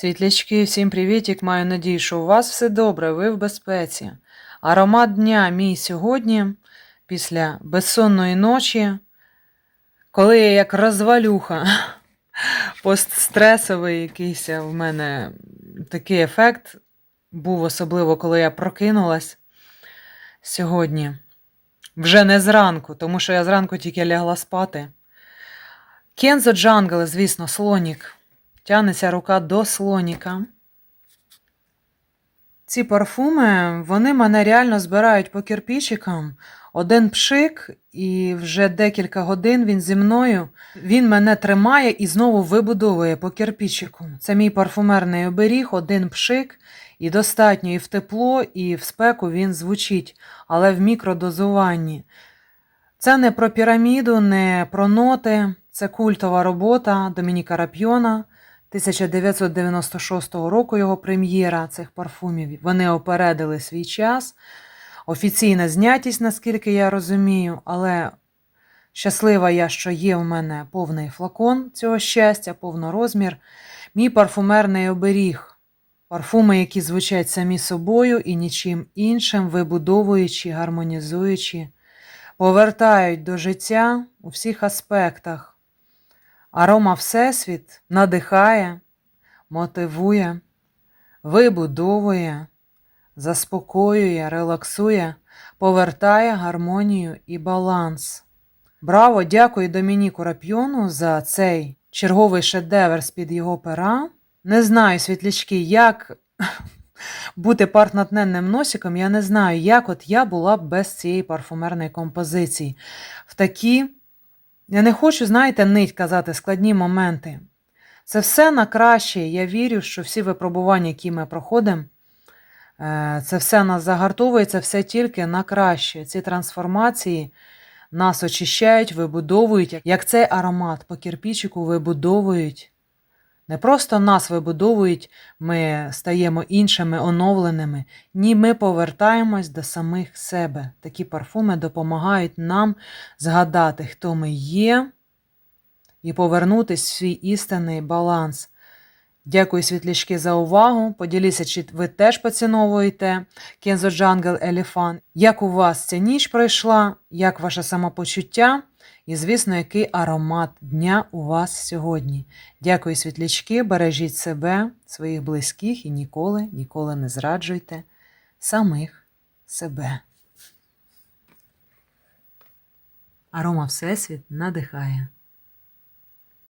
Світлячки, всім привітик. Маю надію, що у вас все добре, ви в безпеці. Аромат дня мій сьогодні, після безсонної ночі, коли я як розвалюха, постстресовий якийсь в мене такий ефект був, особливо коли я прокинулась сьогодні. Вже не зранку, тому що я зранку тільки лягла спати. Кензо Джангл, звісно, слонік. Тянеться рука до слоніка. Ці парфуми, вони мене реально збирають по кирпичикам. Один пшик, і вже декілька годин він зі мною. Він мене тримає і знову вибудовує по кирпичику. Це мій парфумерний оберіг, один пшик, і достатньо і в тепло, і в спеку він звучить, але в мікродозуванні. Це не про піраміду, не про ноти. Це культова робота Домініка Рапьйона 1996 року його прем'єра цих парфумів. Вони опередили свій час. Офіційна знятість, наскільки я розумію, але щаслива я, що є в мене повний флакон цього щастя, повнорозмір. Мій парфумерний оберіг. Парфуми, які звучать самі собою і нічим іншим, вибудовуючи, гармонізуючи, повертають до життя у всіх аспектах. Арома Всесвіт надихає, мотивує, вибудовує, заспокоює, релаксує, повертає гармонію і баланс. Браво! Дякую Домініку Рапьйону за цей черговий шедевр з-під його пера. Не знаю, світлячки, як бути партнатненним носиком, я не знаю, як от я була б без цієї парфумерної композиції. В такі. Я не хочу, знаєте, нить казати складні моменти. Це все на краще. Я вірю, що всі випробування, які ми проходимо, е, це все нас загартовує, це все тільки на краще. Ці трансформації нас очищають, вибудовують, як цей аромат по кирпічику вибудовують. Не просто нас вибудовують, ми стаємо іншими, оновленими. Ні, ми повертаємось до самих себе. Такі парфуми допомагають нам згадати, хто ми є, і повернутися в свій істинний баланс. Дякую, світлячки, за увагу. Поділіться, чи ви теж поціновуєте Кензо Джангл Елефан. Як у вас ця ніч пройшла, як ваше самопочуття? І, звісно, який аромат дня у вас сьогодні. Дякую, світлячки, бережіть себе, своїх близьких і ніколи, ніколи не зраджуйте самих себе. Арома Всесвіт надихає.